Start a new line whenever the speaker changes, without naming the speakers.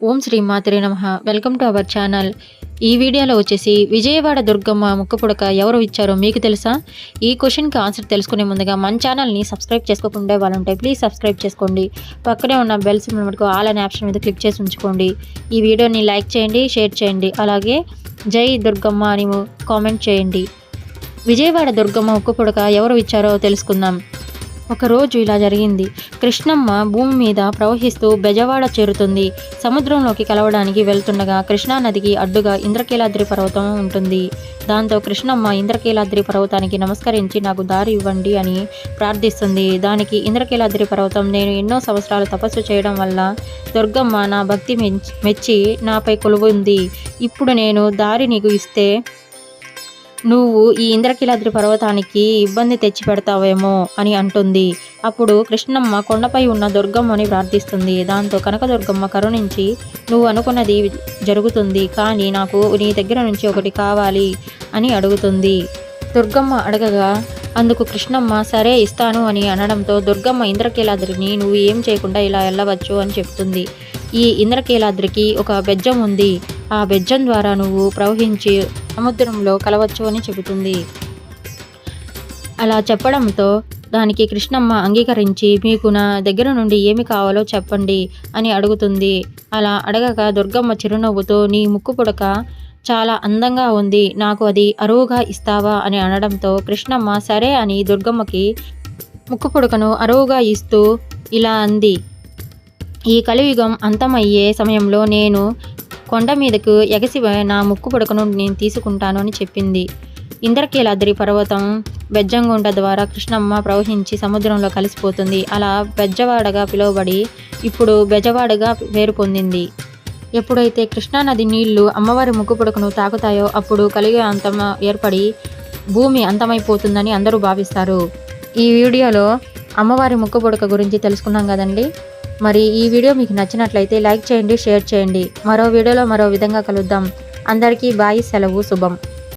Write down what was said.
ఓం శ్రీ మాత్రే నమ. Welcome to our channel. ఈ వీడియోలో వచ్చేసి విజయవాడ దుర్గమ్మ ముక్కపుడక ఎవరు ఇచ్చారో మీకు తెలుసా? ఈ క్వశ్చన్కి ఆన్సర్ తెలుసుకునే ముందుగా మన ఛానల్ని సబ్స్క్రైబ్ చేసుకోకుండా వాళ్ళుంటే ప్లీజ్ సబ్స్క్రైబ్ చేసుకోండి. పక్కనే ఉన్న బెల్ సింబల్ మటుకు ఆల్ అనే ఆప్షన్ మీద క్లిక్ చేసి ఉంచుకోండి. ఈ వీడియోని లైక్ చేయండి షేర్ చేయండి. అలాగే జై దుర్గమ్మ అని కామెంట్ చేయండి. విజయవాడ దుర్గమ్మ ముక్కపుడక ఎవరు ఇచ్చారో తెలుసుకుందాం. ఒకరోజు ఇలా జరిగింది. కృష్ణమ్మ భూమి మీద ప్రవహిస్తూ బెజవాడ చేరుతుంది. సముద్రంలోకి కలవడానికి వెళ్తుండగా కృష్ణా నదికి అడ్డుగా ఇంద్రకీలాద్రి పర్వతం ఉంటుంది. దాంతో కృష్ణమ్మ ఇంద్రకీలాద్రి పర్వతానికి నమస్కరించి నాకు దారి ఇవ్వండి అని ప్రార్థిస్తుంది. దానికి ఇంద్రకీలాద్రి పర్వతం నేను ఎన్నో సంవత్సరాలు తపస్సు చేయడం వల్ల దుర్గమ్మ నా భక్తి మెచ్చి నాపై కొలువుంది. ఇప్పుడు నేను దారి నీకు ఇస్తే నువ్వు ఈ ఇంద్రకీలాద్రి పర్వతానికి ఇబ్బంది తెచ్చి పెడతావేమో అని అంటుంది. అప్పుడు కృష్ణమ్మ కొండపై ఉన్న దుర్గమ్మని ప్రార్థిస్తుంది. దాంతో కనకదుర్గమ్మ కరుణించి నువ్వు అనుకున్నది జరుగుతుంది కానీ నాకు నీ దగ్గర నుంచి ఒకటి కావాలి అని అడుగుతుంది. దుర్గమ్మ అడగగా అందుకు కృష్ణమ్మ సరే ఇస్తాను అని అనడంతో దుర్గమ్మ ఇంద్రకీలాద్రిని నువ్వు ఏం చేయకుండా ఇలా వెళ్ళవచ్చు అని చెప్తుంది. ఈ ఇంద్రకీలాద్రికి ఒక బెజ్జం ఉంది ఆ బెజ్జం ద్వారా నువ్వు ప్రవహించి సముద్రంలో కలవచ్చు అని చెబుతుంది. అలా చెప్పడంతో దానికి కృష్ణమ్మ అంగీకరించి మీకు నా దగ్గర నుండి ఏమి కావాలో చెప్పండి అని అడుగుతుంది. అలా అడగక దుర్గమ్మ చిరునవ్వుతో నీ ముక్కు పుడక చాలా అందంగా ఉంది నాకు అది అరువుగా ఇస్తావా అని అనడంతో కృష్ణమ్మ సరే అని దుర్గమ్మకి ముక్కు పుడకను అరువుగా ఇస్తూ ఇలా అంది. ఈ కలియుగం అంతమయ్యే సమయంలో నేను కొండ మీదకు ఎగసి నా ముక్కు పుడకను నేను తీసుకుంటాను అని చెప్పింది. ఇంద్రకీలాద్రి పర్వతం బెజ్జంగుంట ద్వారా కృష్ణమ్మ ప్రవహించి సముద్రంలో కలిసిపోతుంది. అలా బెజ్జవాడగా పిలువబడి ఇప్పుడు బెజవాడగా పేరు పొందింది. ఎప్పుడైతే కృష్ణానది నీళ్ళు అమ్మవారి ముక్కు పుడకను తాకుతాయో అప్పుడు కలిగే అంతం ఏర్పడి భూమి అంతమైపోతుందని అందరూ భావిస్తారు. ఈ వీడియోలో అమ్మవారి ముక్కు పుడక గురించి తెలుసుకున్నాం కదండి? మరి ఈ వీడియో మీకు నచ్చినట్లయితే లైక్ చేయండి షేర్ చేయండి. మరో వీడియోలో మరో విధంగా కలుద్దాం. అందరికీ బాయి సెలవు శుభం.